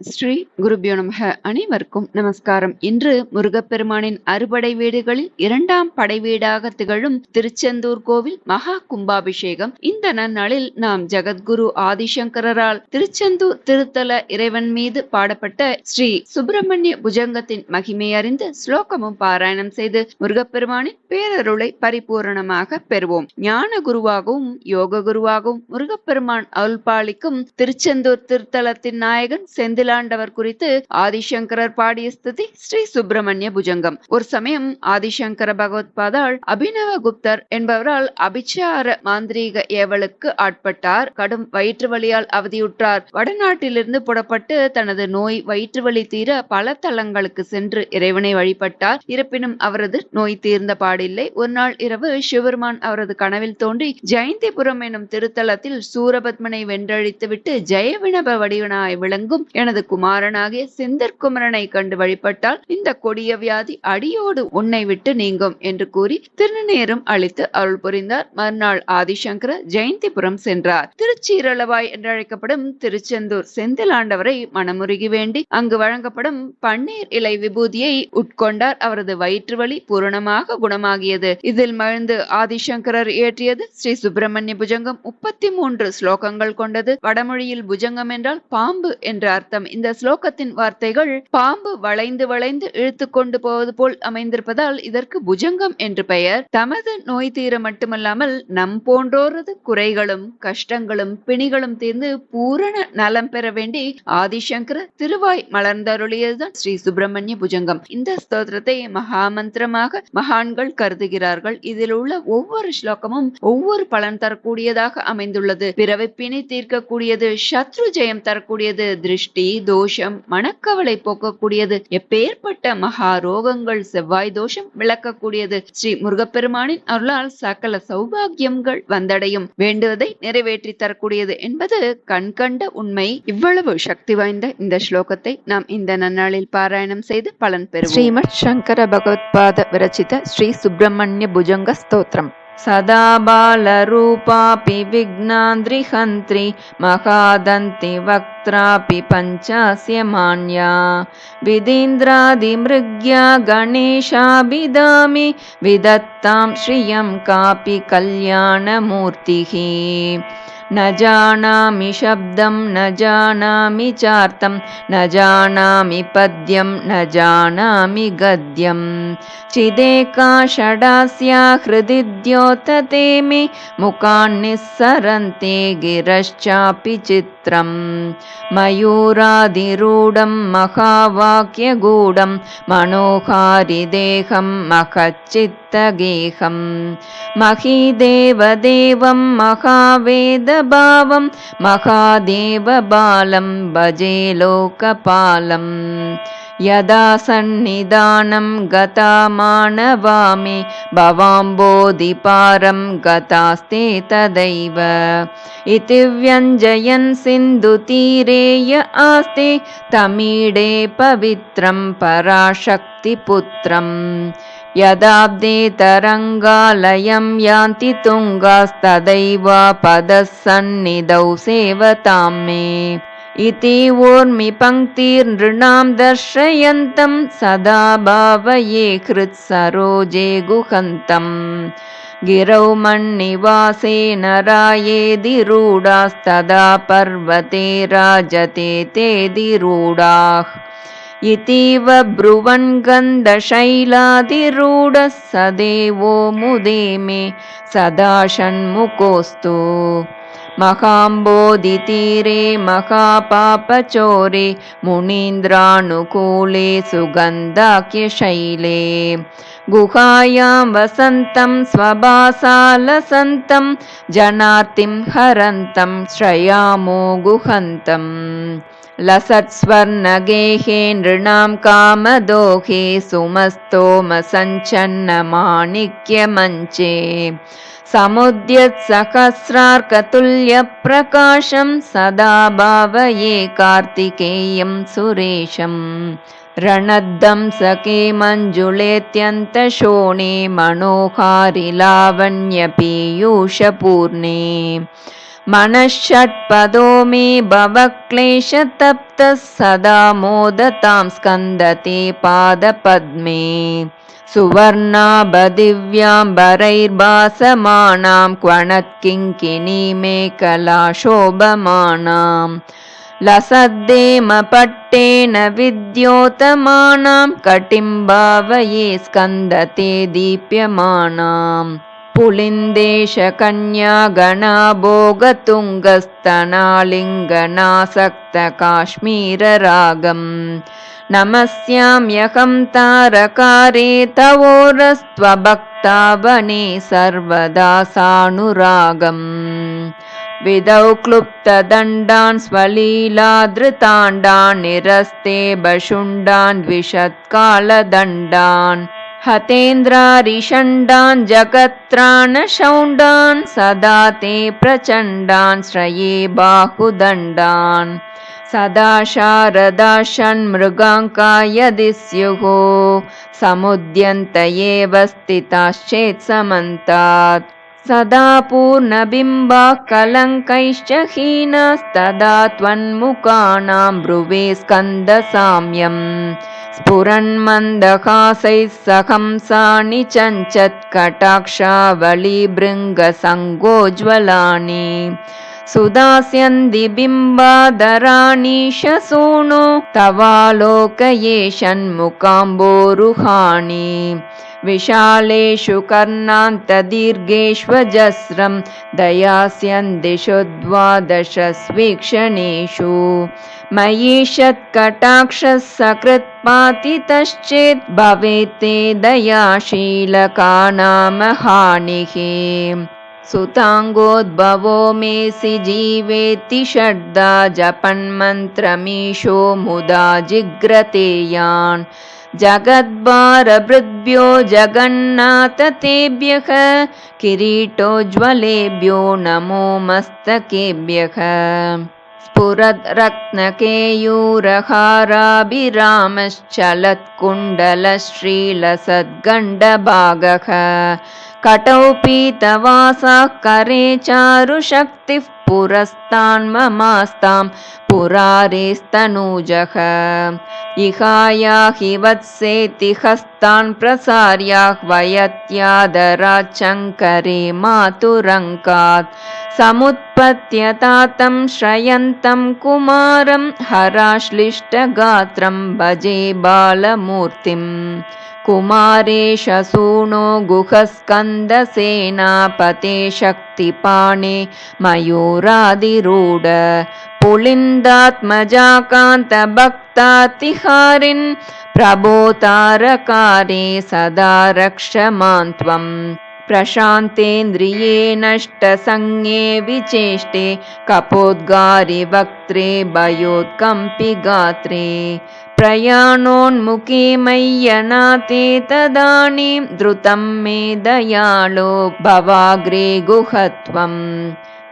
ஸ்ரீ குருபியோ நமக. அனைவருக்கும் நமஸ்காரம். இன்று முருகப்பெருமானின் அறுபடை வீடுகளில் இரண்டாம் படை வீடாக திகழும் திருச்செந்தூர் கோவில் மகா கும்பாபிஷேகம். இந்த நன்னாளில் நாம் ஜெகத்குரு ஆதிசங்கரால் திருச்செந்தூர் திருத்தல இறைவன் மீது பாடப்பட்ட ஸ்ரீ சுப்பிரமணிய புஜங்கத்தின் மகிமை அறிந்து ஸ்லோகமும் பாராயணம் செய்து முருகப்பெருமானின் பேரருளை பரிபூரணமாக பெறுவோம். ஞான குருவாகவும் யோக குருவாகவும் முருகப்பெருமான் அருள்பாலிக்கும் திருச்செந்தூர் திருத்தலத்தின் நாயகன் செந்திலாண்டவர் குறித்து ஆதிசங்கரர் பாடிய ஸ்துதி ஸ்ரீ சுப்பிரமணிய புஜங்கம். ஒரு சமயம் ஆதிசங்கர பகவத்பாதாள் அபினவ குப்தர் என்பவரால் அபிச்சார மாந்திரீக ஏவலுக்கு ஆட்பட்டார். கடும் வயிற்று வலியால் அவதியுற்றார். வடநாட்டிலிருந்து புறப்பட்டு தனது நோய் வயிற்று வலி தீர பல தலங்களுக்கு சென்று இறைவனை வழிபட்டார். இருப்பினும் அவரது நோய் தீர்ந்த பாடில்லை. ஒரு நாள் இரவு சிவபெருமான் அவரது கனவில் தோன்றி ஜெயந்திபுரம் எனும் திருத்தலத்தில் சூரபத்மனை வென்றழித்துவிட்டு ஜெயவினப வடிவனாய் விளங்கும் எனது குமாரனாகிய செந்தற்குமரனை கண்டு வழிபட்டால் இந்த கொடிய வியாதி அடியோடு உன்னை விட்டு நீங்கும் என்று கூறி திருநேரும் அளித்து அருள் புரிந்தார். மறுநாள் ஆதிசங்கர ஜெயந்திபுரம் சென்றார். திருச்சீரளவாய் என்றழைக்கப்படும் திருச்செந்தூர் செந்திலாண்டவரை மனமுருகி வேண்டி அங்கு வழங்கப்படும் பன்னீர் இலை விபூதியை உட்கொண்டார். அவரது வயிற்று வலி பூரணமாக குணமாகியது. இதில் மகிழ்ந்து ஆதிசங்கரர் இயற்றியது ஸ்ரீ சுப்பிரமணிய புஜங்கம் முப்பத்தி மூன்று ஸ்லோகங்கள் கொண்டது. வடமொழியில் புஜங்கம் என்றால் பாம்பு என்ற அர்த்தம். இந்த ஸ்லோகத்தின் வார்த்தைகள் பாம்பு வளைந்து வளைந்து இழுத்து கொண்டு போவது போல் அமைந்திருப்பதால் இதற்கு புஜங்கம் என்று பெயர். தமது நோய் தீர மட்டுமல்லாமல் நம் போன்றோரது குறைகளும் கஷ்டங்களும் பிணிகளும் தீர்ந்து பூரண நலம் பெற வேண்டி ஆதிசங்கர திருவாய் மலர்ந்தருளியதுதான் ஸ்ரீ சுப்பிரமணிய புஜங்கம். இந்த ஸ்தோத்திரத்தை மகாமந்திரமாக மகான்கள் கருதுகிறார்கள். இதில் உள்ள ஒவ்வொரு ஸ்லோகமும் ஒவ்வொரு பலன் தரக்கூடியதாக அமைந்துள்ளது. பிறவிப்பினை தீர்க்கக்கூடியது சத்ரு ஜெயம் தரக்கூடியது திருஷ்டி தோஷம் மனக்கவலை போக்கக்கூடியது. எப்பேற்பட்ட மகா ரோகங்கள் செவ்வாய் தோஷம் விளக்கக்கூடியது. ஸ்ரீ முருகப்பெருமானின் அருளால் சகல சௌபாகியங்கள் வந்தடையும். வேண்டுவதை நிறைவேற்றி தரக்கூடியது என்பது கண்கண்ட உண்மை. இவ்வளவு சக்தி வாய்ந்த இந்த ஸ்லோகத்தை நாம் இந்த நன்னாளில் பாராயணம் செய்து பலன் பெறும் ஸ்ரீமத் சங்கர பகவத்பாத விரச்சித ஸ்ரீ சுப்பிரமணிய புஜங்க ஸ்தோத்திரம். सदा बालरूपापि विघ्नान्द्रिहन्त्रि महादन्ति वक्त्रापि पञ्चास्य मान्या विधीन्द्रादिमृग्या गणेशाभिधामि विदत्तां श्रियं कापि कल्याणमूर्तिः न जानामि शब्दं न जानामि चार्तं न जानामि पद्यं न जानामि गद्यं। चिदेका षडास्या हृदि द्योतते मे मुखान्निस्सरन्ते गिरश्चापि चित्रम् मयूरादिरूढं महावाक्यगूढं मनोहारिदेहं महच्चित्तगेहं महीदेवदेवं महावेदभावं महादेवबालं भजे लोकपालम् यदा सन्निधानं गता मानवामि भवाम्बोधिपारं गतास्ते तदैव। इति व्यञ्जयन् सिन्धुतीरे य आस्ते तमीडे पवित्रं पराशक्तिपुत्रम्। यदाब्दे तरङ्गालयं यान्ति तुङ्गास्तदैव पदः सन्निधौ सेवतां मे इति ऊर्मिपङ्क्तिर्नृणां दर्शयन्तं सदा भावये हृत्सरोजे गुहन्तम् गिरौ मन्निवासे नरायेदिरूढास्तदा पर्वते राजते तेदिरूढाः इतीव ब्रुवन् गन्धशैलादिरूढः स देवो मुदे मे सदा षण्मुखोऽस्तु महाम्बोधितीरे महापापचोरे मुनीन्द्रानुकूले सुगन्धाख्यशैले। गुहायां वसन्तं स्वभासालसन्तं जनार्तिं हरन्तं श्रयामो गुहन्तम् लसत्स्वर्णगेहे नृणां कामदोहे सुमस्तोमसञ्चन्नमाणिक्यमञ्चे समुद्यत्सहस्रार्कतुल्यप्रकाशं सदा भावये कार्तिकेयं सुरेशम् रणद्धंसके मञ्जुलेत्यन्तशोणे मनोहारि लावण्यपीयूषपूर्णे मनःषट्पदो मे भवक्लेशतप्तः सदा मोदतां स्कन्दते पादपद्मे सुवर्णाभदिव्याम्बरैर्भासमानां क्वणत्किङ्किनी मे लसद्देमपट्टेन विद्योतमानां कटिम्बावये स्कन्दते दीप्यमानां पुलिन्देशकन्यागणाभोगतुङ्गस्तनालिङ्गनासक्तकाश्मीररागम् नमस्याम्यहं तारकारे तवोरस्त्वभक्तावने सर्वदा सानुरागम्। विदौ क्लुप्तदण्डान् स्वलीलाधृताण्डान् निरस्ते बशुण्डान् द्विषत्कालदण्डान् हतेन्द्रारिषण्डान् जगत्राणशौण्डान् सदा ते प्रचण्डान् श्रये बाहुदण्डान् सदा शारदा षण्मृगाङ्का यदि स्युः समुद्यन्त एव स्थिताश्चेत् समन्तात्। सदा पूर्णबिम्बाः कलङ्कैश्च हीनास्तदा त्वन्मुखानां ब्रुवे स्कन्दसाम्यम्। स्फुरन्मन्दहासैः सहंसानि चञ्चत्कटाक्षावलीभृङ्गसङ्गोज्ज्वलानि सुदास्यन्दिबिम्बादराणि शसूनो तवालोकये षण्मुखाम्बोरुहाणि विशालेषु कर्णान्तदीर्घेष्वजस्रं दयास्यन् दिशो द्वादशस्वीक्षणेषु मयिषत्कटाक्षसकृत्पातितश्चेत् भवे ते दयाशीलका सुताङ्गोद्भवो मेसि जीवेति षड्दा जपन्मन्त्रमीशो मुदा जिग्रतेयान्। जगद्भारभृद्भ्यो जगन्नाथ तेभ्यः किरीटोज्ज्वलेभ्यो नमो मस्तकेभ्यः स्फुरद्रत्नकेयूरहाराभिरामश्चलत्कुण्डलश्रीलसद्गण्डभागः कटौ पीतवासाः करे चारुशक्तिः पुरस्तान्ममास्तां पुरारेस्तनूजः। इहायाहि वत्सेति हस्तान् प्रसार्याह्वयत्यादराचङ्करे मातुरङ्कात् समुत्पत्यतातं श्रयन्तं कुमारं हराश्लिष्टगात्रं भजे बालमूर्तिम् कुमारेश सूनो गुहस्कन्दसेनापते शक्तिपाणे मयूरादिरूढ पुलिन्दात्मजाकान्तभक्तातिहारिन् प्रभोतारकारे सदा रक्ष मां त्वम् प्रशान्तेन्द्रिये नष्टसंज्ञे विचेष्टे कपोद्गारि वक्त्रे भयोत्कम्पि गात्रे प्रयाणोन्मुखे मय्यनाथे तदानीं द्रुतं मे दयालो भवाग्रे गुहत्वम्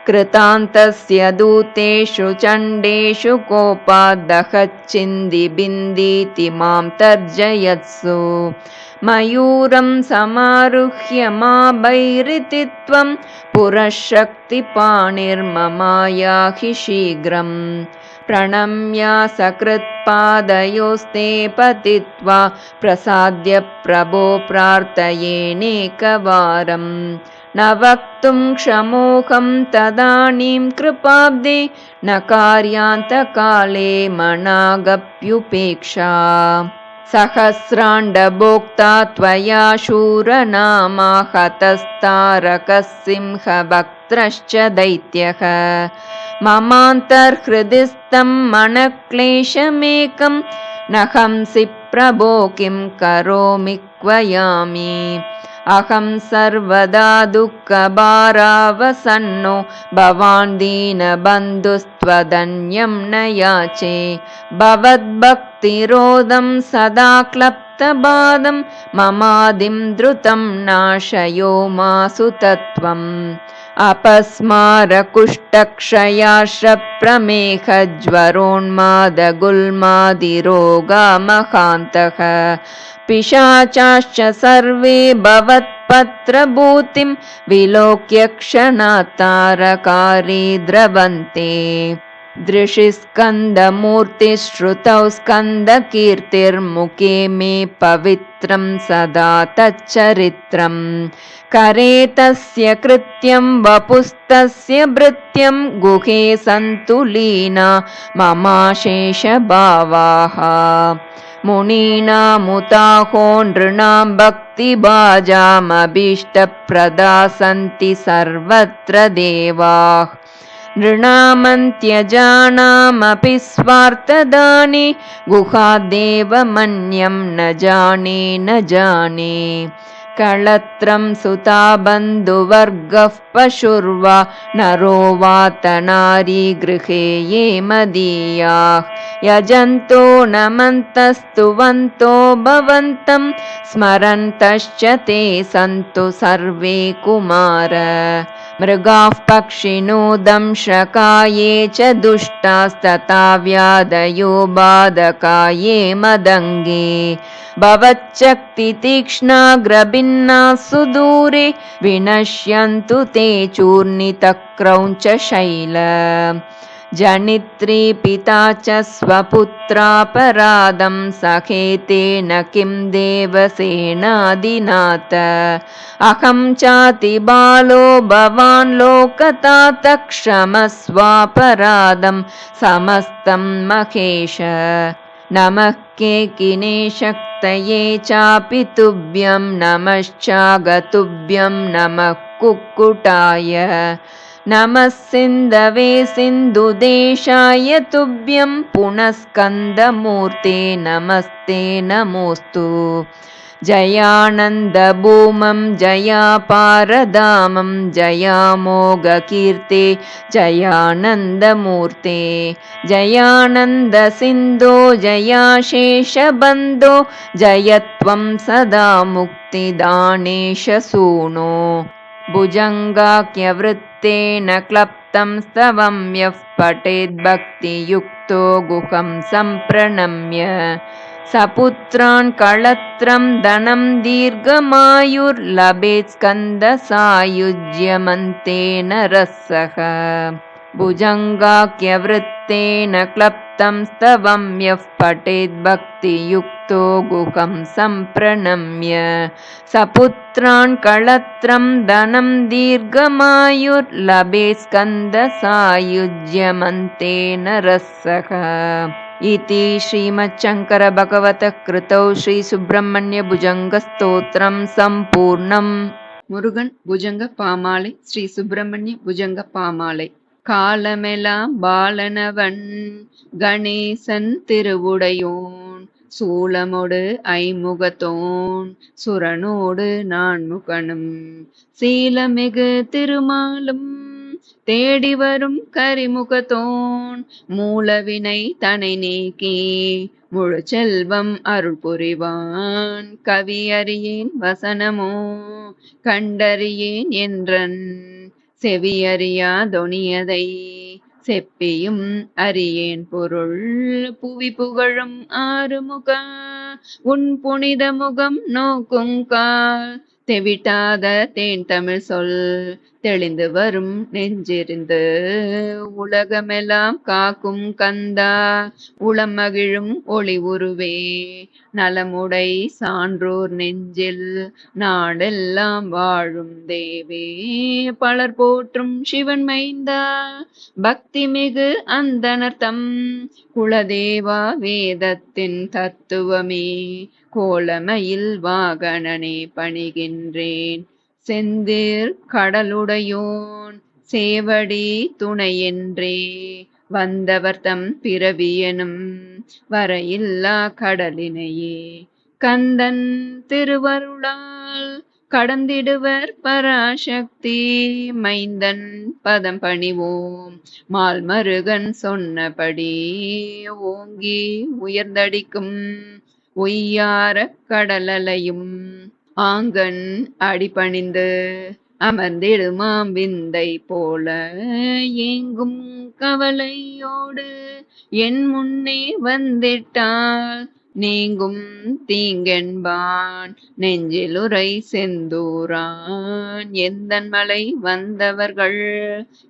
कृतान्तस्य दूतेषु चण्डेषु कोपादहच्चिन्दिबिन्दीति मां तर्जयत्सु। मयूरं समारुह्य मा भैरिति त्वं पुरःशक्तिपाणिर्ममायाहि शीघ्रम् प्रणम्य सकृत्पादयोस्ते पतित्वा प्रसाद्य प्रभो प्रार्थयेनेकवारम् न वक्तुं क्षमोहं तदानीं कृपाब्दे न कार्यान्तकाले मनागप्युपेक्षा सहस्राण्डभोक्ता त्वया शूरनामा हतस्तारकसिंहभक्त्रश्च दैत्यः। ममान्तर्हृदिस्थं मनक्लेशमेकं न हंसि प्रभो किं करोमि क्वयामि। अहं सर्वदा दुःखभारावसन्नो। भवान् दीनबन्धुस्त्वदन्यं न याचे। भवद्भक्तिरोधं सदा क्लप्तबादं ममादिं द्रुतं नाशयो मासु तत्त्वम् अपस्मारकुष्ठक्षयाश्रप्रमेहज्वरोन्मादगुल्मादिरोगामहान्तः पिशाचाश्च सर्वे भवत् पत्रभूतिं विलोक्य क्षणात्तारकारे द्रवन्ते दृशिस्कन्दमूर्तिश्रुतौ स्कन्दकीर्तिर्मुखे मे पवित्रं सदा तच्चरित्रम् करे तस्य कृत्यं वपुस्तस्य भृत्यं गुहे सन्तु लीना ममाशेषभावाः। मुनीनामुताहो नृणां भक्तिभाजामभीष्टप्रदा सन्ति सर्वत्र देवाः नृणामन्त्यजानामपि स्वार्थदानि गुहादेव मन्यं न जाने न जाने। कळत्रं सुता बन्धुवर्गः पशुर्वा नरो वात नारी गृहे ये मदीयाः। यजन्तो नमन्तस्तुवन्तो भवन्तं स्मरन्तश्च ते सन्तु सर्वे कुमार मृगाः पक्षिणो दंशकाये च दुष्टास्तथा व्याधयो बाधकाये मदङ्गे। भवच्चक्तितीक्ष्णाग्रभिन्नाः सुदूरे विनश्यन्तु ते चूर्णितक्रौञ्च शैल जनित्री पिता च स्वपुत्रापराधं सखेतेन किं देवसेनादिनाथ अहं चाति बालो भवान् लोकतातः क्षमस्वापराधं समस्तं महेश। नमः केकिने शक्तये चापि तुभ्यं नमश्चागतुभ्यं नमः कुक्कुटाय नमः सिन्धवे सिन्धुदेशाय तुभ्यं पुनस्कन्दमूर्ते नमस्ते नमोऽस्तु। जयानन्दभूमं जयापारधामं जयामोघकीर्ते जयानन्दमूर्ते। जयानन्दसिन्धो जयाशेषबन्धो जयत्वं सदा मुक्तिदानेश सूनो क्लप्तं स्तवं यः पठेद्भक्तियुक्तो गुहं सम्प्रणम्य। सपुत्रान् कळत्रं धनं दीर्घमायुर्लभेत् स्कन्दसायुज्यमन्तेन रसः। भुजङ्गाख्यवृत्तेन क्लप्तं स्तवं यः पठेद्भक्तियुक्तो गुहं सम्प्रणम्य सपुत्रान् कळत्रं धनं दीर्घमायुर्लभेत् स्कन्दसायुज्यमन्तेन रसः इति श्रीमच्छङ्करभगवतः कृतौ श्रीसुब्रह्मण्यभुजङ्गस्तोत्रं सम्पूर्णम् முருகன் புஜங்க பாமாலை ஸ்ரீ சுப்பிரமணிய புஜங்க பாமாலை காலமெல்லாம் பாலனவன் கணேசன் திருவுடையோன் சூலமொடு ஐமுகத்தோன் சுரனோடு நான்முகனும். சீலமிகு திருமாலும் தேடி வரும் கரிமுகத்தோன் மூலவினை தனை நீக்கி முழு செல்வம் அருள் புரிவான். கவியறியேன் வசனமோ கண்டறியேன் என்றன் செவியறியா தொனியதை. செப்பியும் அறியேன் பொருள். புவி புகழும் ஆறுமுக. உன் புனித முகம் நோக்குங்கால் தெவிட்டாத தேன் தமிழ் சொல் தெளிந்து வரும் நெஞ்சிருந்து. உலகமெல்லாம் காக்கும் கந்தா உளம் மகிழும் ஒளி உருவே. நலமுடை சான்றோர் நெஞ்சில் நாடெல்லாம் வாழும் தேவே. பலர் போற்றும் சிவன் மைந்தா பக்தி மிகு அந்தனர்த்தம் குலதேவா வேதத்தின் தத்துவமே. கோலமையில் வாகனனே பணிகின்றேன். செந்திர் கடலுடையோன் சேவடி துணையென்றே. வந்தவர் தம் பிறவியனும் வரையில்லா கடலினையே. கந்தன் திருவருளால் கடந்திடுவர் பராசக்தி. மைந்தன் பதம் பணிவோம். மால்மருகன் சொன்னபடி ஓங்கி உயர்ந்தடிக்கும் ஒய்யார கடலலையும் ஆங்கன் அடிபணிந்து அமர்ந்திடுமாம் விந்தை போல. ஏங்கும் கவலையோடு என் முன்னே வந்திட்டால் நீங்கும் தீங்கென்பான் நெஞ்சிலுரை செந்தூரான். எந்தன் மலை வந்தவர்கள்?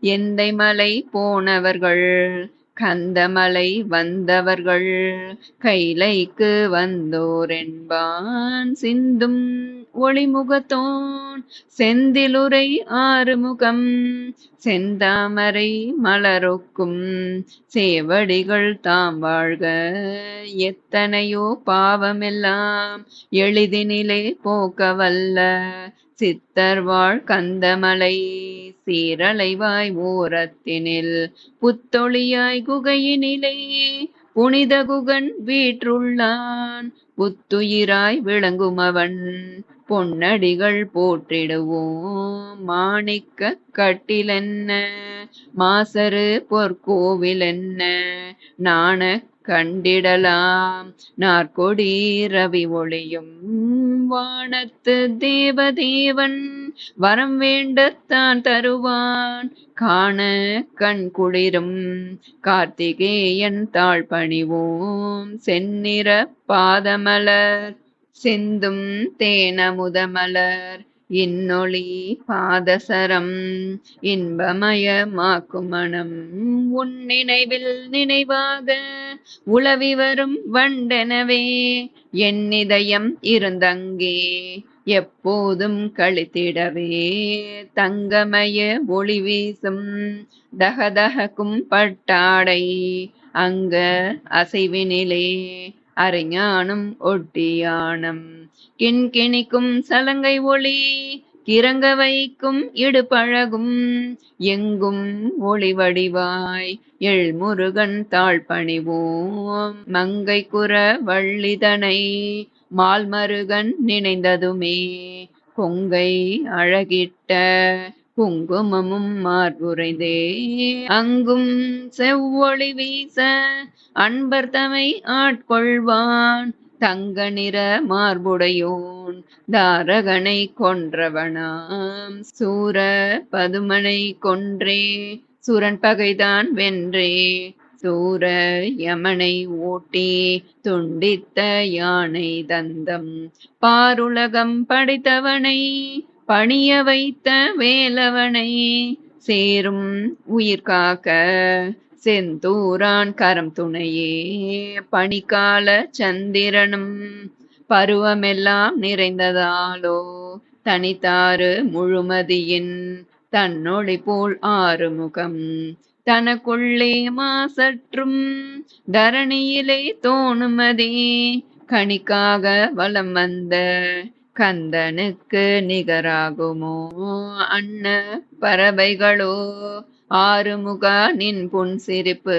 எந்தை மலை போனவர்கள்? கந்தமலை வந்தவர்கள் கைலைக்கு வந்தோரென்பான் சிந்தும் ஒளிமுகத்தோன் செந்திலுரை ஆறுமுகம் செந்தாமரை மலரொக்கும் சேவடிகள் தாம் வாழ்க எத்தனையோ பாவமெல்லாம் எளிதினிலே போக்கவல்ல சித்தர் வாழ் கந்தமலை சீரலைவாய் ஓரத்தினில் புத்தொழியாய் குகையினிலே புனித குகன் வீற்றுள்ளான். புத்துயிராய் விளங்கும் அவன் பொன்னடிகள் போற்றிடுவோம். மாணிக்க கட்டிலென்ன மாசரு பொற்கோவில் என்ன நாண கண்டிடலாம். நாற்கொடி ரவி ஒளியும் வானத்து தேவதேவன் வரம் வேண்டத்தான் தருவான். காண கண் குளிரும் கார்த்திகேயன் தாழ் பணிவோம். செந்நிற பாதமலர் சிந்தும் தேனமுதமலர் இன்னொளி பாதசரம் இன்பமயமாக்கும் மனம் உன் நினைவில் நினைவாக உளவி வரும் வண்டெனவே என் இதயம் இருந்தங்கே எப்போதும் கழித்திடவே. தங்கமய ஒளி வீசும் தகதகக்கும் பட்டாடை அங்க அசைவினிலே அரைஞானம் ஒட்டியானம். கிண்கிணிக்கும் சலங்கை ஒளி கிறங்க வைக்கும் இடுபழகும். எங்கும் ஒளி வடிவாய் எழ்முருகன் தாழ் பணிவோம் மங்கை குற வள்ளிதனை மால்மருகன் நினைந்ததுமே. கொங்கை அழகிட்ட குங்குமமும் மார்புரைந்தே அங்கும் செவ்வொளி வீச அன்பர் தமை ஆட்கொள்வான். தங்க நிற மார்புடையோன் தாரகனை கொன்றவனாம். சூர பதுமனை கொன்றே சுரன் பகைதான் வென்றே. சூர யமனை ஓட்டி துண்டித்த யானை தந்தம். பாருலகம் படைத்தவனை பணிய வைத்த வேலவனை சேரும் உயிர் காக்க செந்தூரான் கரம் துணையே. பனிக்கால சந்திரனும் பருவமெல்லாம் நிறைந்ததாலோ தனித்தாறு முழுமதியின் தன்னொளி போல் ஆறுமுகம். தனக்குள்ளே மாசற்றும் தரணியிலே தோணுமதே கணிக்காக வலம் வந்த கந்தனுக்கு நிகராகுமோ? அன்ன பறவைகளோ? ஆறுமுக நின் புன் சிரிப்பு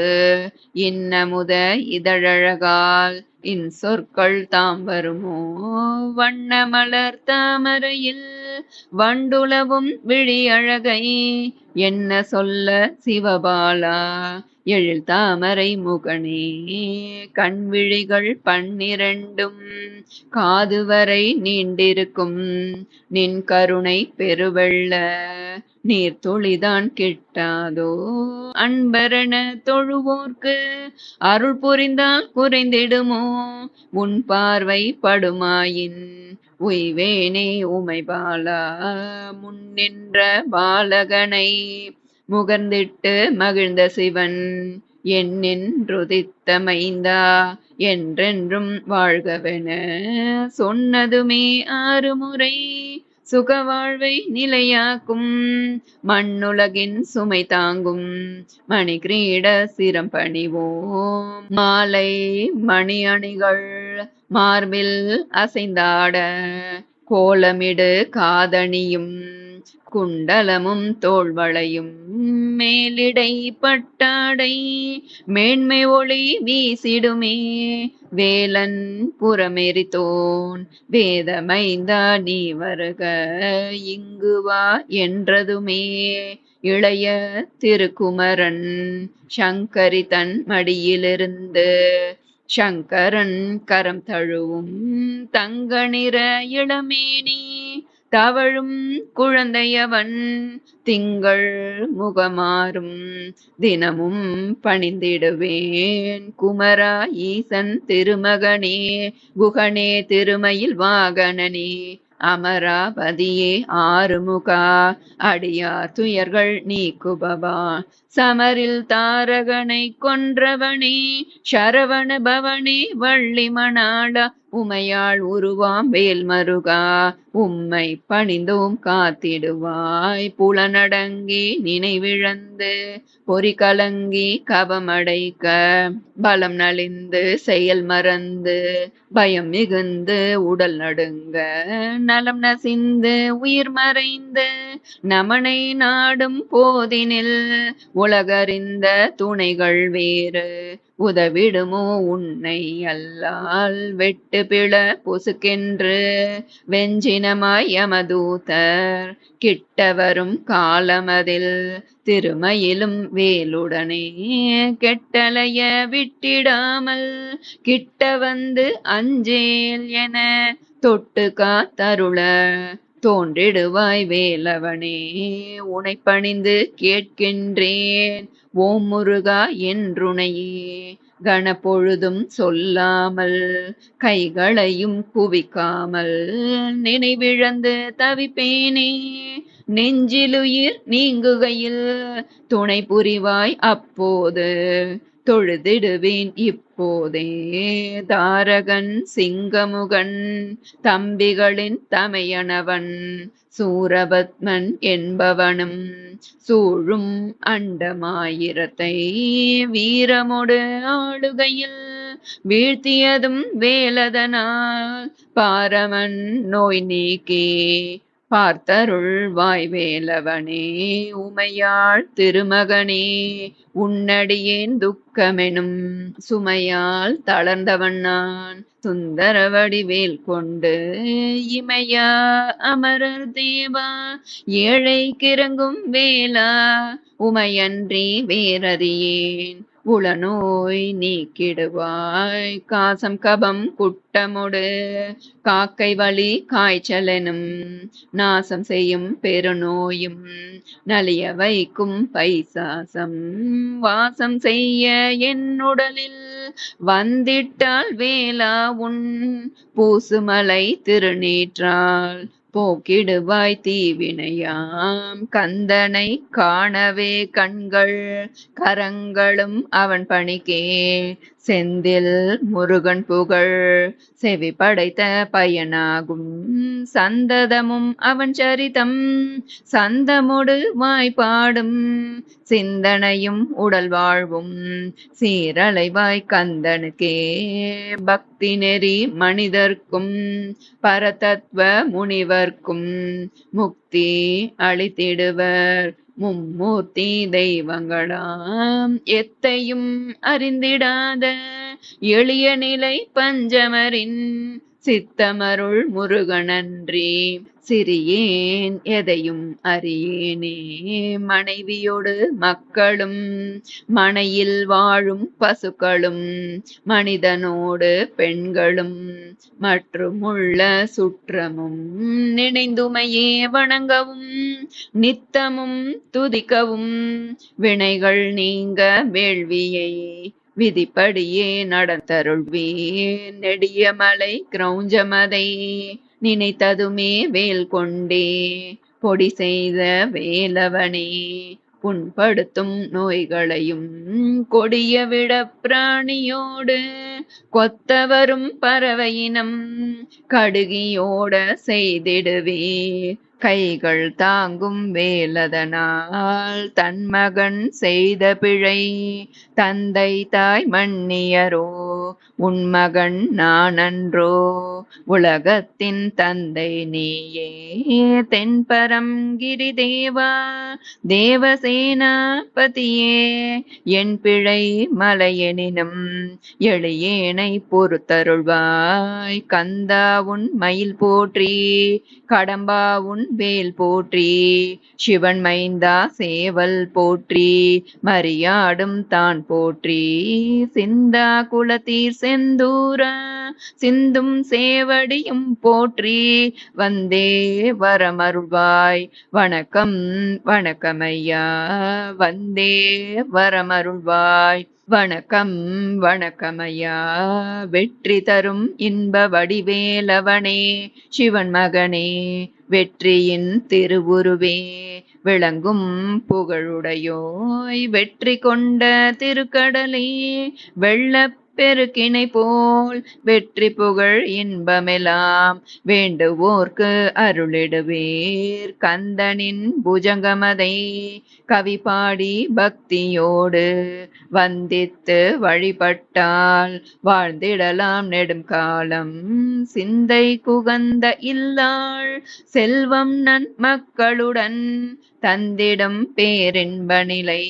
இன்னமுத இதழழகால் இன் சொற்கள் தாம் வருமோ? வண்ண மலர் தாமரையில் வண்டுலவும் விழி அழகை என்ன சொல்ல சிவபாலா? எழில் தாமரை முகனே கண்விழிகள் பன்னிரண்டும் காது வரை நீண்டிருக்கும். நின் கருணை பெருவெள்ள நீர் தொழிதான் கிட்டாதோ? அன்பரண தொழுவோர்க்கு அருள் புரிந்தால் குறைந்திடுமோ? உன் பார்வை படுமாயின் உய்வேனே உமைபாலா முன்னின்ற பாலகனை முகர்ந்திட்டு மகிழ்ந்த சிவன் என்னென்றுதித்த மைந்தா என்றென்றும் வாழ்கவென சொன்னதுமே ஆறு முறை சுக வாழ்வை நிலையாக்கும் மண்ணுலகின் சுமை தாங்கும் மணி கிரீட சிரம் பணிவோம். மாலை மணி அணிகள் மார்பில் அசைந்தாட கோலமிடு காதணியும் குண்டலமும் தோள்வளையும் மேலிடை பட்டாடை மேன்மை ஒளி வீசிடுமே. வேலன் புறமெறித்தோன் வேதமைந்தா நீ வருக இங்கு வா என்றதுமே. இளைய திருக்குமரன் சங்கரி தன் மடியிலிருந்து சங்கரன் கரம் தழுவும் தங்க நிற இளமேனி தவழும் குழந்தையவன் திங்கள் முகமாறும் தினமும் பணிந்திடுவேன். குமரா ஈசன் திருமகனே குகனே திருமயில் வாகனனே அமராபதியே ஆறுமுகா அடியார் துயர்கள் நீக்குபவா. சமரில் தாரகனை கொன்றவனே சரவண பவனே வள்ளி மணாளா உமையாள் உருவாம் வேல்மருகா உம்மை பணிந்தோம் காத்திடுவாய். புலனடங்கி நினைவிழந்து பொறி கலங்கி கவமடைக்க பலம் நலிந்து செயல் மறந்து பயம் மிகுந்து உடல் நடுங்க. நலம் நசிந்து உயிர் மறைந்து நமனை நாடும் போதினில் உலகறிந்த துணைகள் வேறு. உதவிடுமோ உன்னை அல்லால் வெட்டு பிள பொசுக்கென்று. வெஞ்சினமாய் யமதூதர் கிட்டவரும் காலமதில் திருமயிலும் வேலுடனே கெட்டலைய விட்டிடாமல் கிட்ட வந்து அஞ்சேல் என தொட்டு காத்தருள தோன்றிடுவாய் வேலவனே. உனை பணிந்து கேட்கின்றேன். ஓம் முருகா என்றுணையே கணப்பொழுதும் சொல்லாமல் கைகளையும் குவிக்காமல் நினைவிழந்து தவிப்பேனே. நெஞ்சிலுயிர் நீங்குகையில் துணை புரிவாய் அப்போது தொழுதிடுவேன் இப்போதே. தாரகன் சிங்கமுகன் தம்பிகளின் தமையனவன் சூரபத்மன் என்பவனும் சூழும் அண்டமாயிரத்தை வீரமொடு ஆளுகையில் வீழ்த்தியதும் வேலதனால் பாரமன் நோய் நீக்கே. பார்த்தருள் வாய்வேலவனே உமையாள் திருமகனே உன்னடியேன் துக்கமெனும் சுமையால் தளர்ந்தவன் நான். சுந்தர வடிவேல் கொண்டு இமையா அமரர் தேவா ஏழை கிறங்கும் வேலா உமையன்றி வேறறியேன். உளநோய் நீக்கிடுவாய். காசம் கபம் குட்டமுடு. காக்கை வழி காய்ச்சலெனும். நாசம் செய்யும் பெருநோயும். நலிய வைக்கும் பைசாசம். வாசம் செய்ய என் உடலில் வந்திட்டால் வேளா உன். பூசுமலை திருநீற்றாள் போக்கிடுவாய் தீவினையாம். கந்தனை காணவே கண்கள் கரங்களும் அவன் பணிக்கே. செந்தில் முருகன் புகழ். செவி படைத்த பயனாகும் சந்ததமும் அவன் சரிதம். சந்தமுடு வாய்ப்பாடும் சிந்தனையும் உடல் வாழ்வும். சீரலைவாய் கந்தனுக்கே பக்தி நெறி மனிதர்க்கும். பரதத்துவ முனிவர்க்கும். முக்தி அளித்திடுவர். மும்மூர்த்தி தெய்வங்களாம் எத்தையும் அறிந்திடாத எளிய நிலை பஞ்சமரின் சித்தமருள் முருகனன்றி. சிறியேன் எதையும் அறியேனே. மனைவியோடு மக்களும் மனையில் வாழும் பசுக்களும் மனிதனோடு பெண்களும் மற்றும் உள்ள சுற்றமும் நினைந்துமையே வணங்கவும் நித்தமும் துதிக்கவும் வினைகள் நீங்க வேள்வியை விதிப்படியே நடந்தருள்வேன் நெடிய மலை கிரௌஞ்சமதை நினைத்ததுமே வேல் கொண்டே. பொடி செய்த வேலவனே புண்படுத்தும் நோய்களையும் கொடிய விட பிராணியோடு கொத்தவரும் பறவையினம் கடுகியோட செய்திடுவே கைகள் தாங்கும் வேலதனால் தன் மகன் செய்த பிழை தந்தை தாய் மன்னியரோ. உன் மகன் நானன்றோ உலகத்தின் தந்தை நீயே. தென்பரம் கிரிதேவா தேவசேனாபதியே. என் பிழை மலையெனினும் எளியேனை பொறுத்தருள்வாய். கந்தா உன் மயில் போற்றி கடம்பா உன் வேல் போற்றி. சிவன் மைந்தா சேவல் போற்றி மரியாடும் தான் போற்றி. சிந்தா குலத்தி நீர் செந்தூர சிந்தும் சேவடியும் போற்றி. வந்தே வரமருள்வாய். வணக்கம் வணக்கமையா. வந்தே வரமருள்வாய். வணக்கம் வணக்கமையா. வெற்றி தரும் இன்ப வடிவேலவனே. சிவன் மகனே வெற்றியின் திருவுருவே. விளங்கும் புகழுடையோய். வெற்றி கொண்ட திருக்கடலே வெள்ள பெருக்கினை போல் வெற்றி புகழ் இன்பமெல்லாம் வேண்டுவோர்க்கு அருளிடுவேர். கந்தனின் புஜங்கமதை கவி பாடி பக்தியோடு வந்தித்து வழிபட்டால் வாழ்ந்திடலாம் நெடும் காலம். சிந்தை குகந்த இல்லாள் செல்வம் நன் மக்களுடன் தந்திடும் பேரின்ப நிலை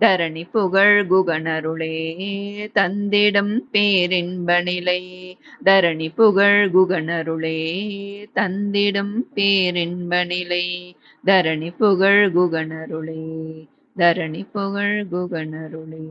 தரணி புகழ் குகணருளே தந்திடம் பேரின்ப நிலை தரணி புகழ் குகணருளே தந்திடம் பேரின்ப நிலை தரணி புகழ் குகணருளே தரணி புகழ் குகணருளே